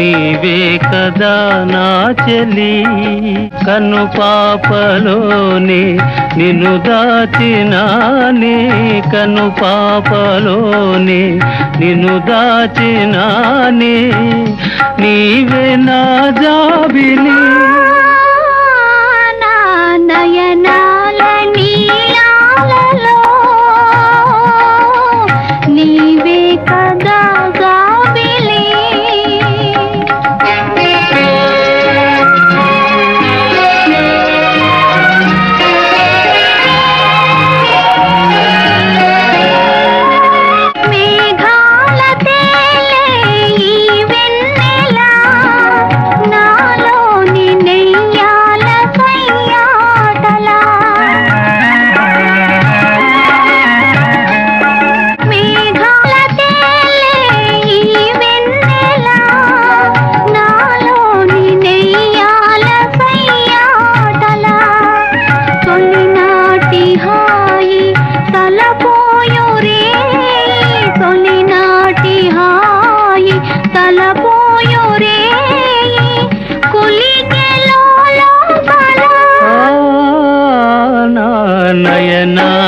నీవే కదా నా చెలి. కన్ను పాపలోనే నిన్ను దాచినానే. కన్ను పాపలోనే నిన్ను దాచినానే. నీవే నా జాబిలి.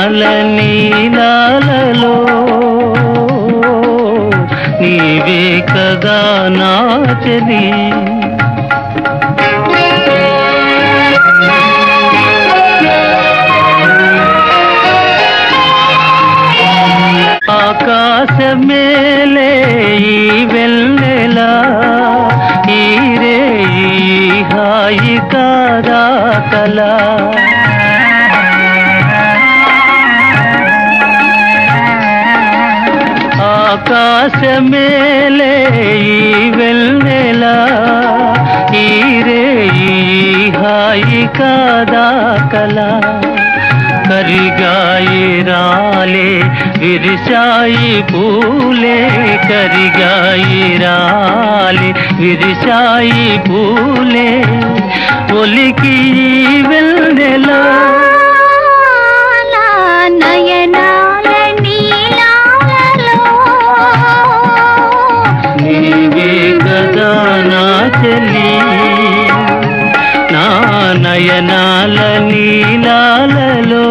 నయనాల నీలాలలో నీవే కదా నా ఆకాశ మేలే ఈ వెన్నెలా ఈ రే ఈ హాయి కాదా కలా ఆకాశమేలే ఈ వెన్నెలా. ఈ రే హాయి కాదా కలా కరిగాయి రాలే విరిశాయి పూలే. కరిగాయి రాలే విరిశాయి పూలే. ఒలికి వెన్నెలా. నా రాజని నా నయనాల నీలాలలో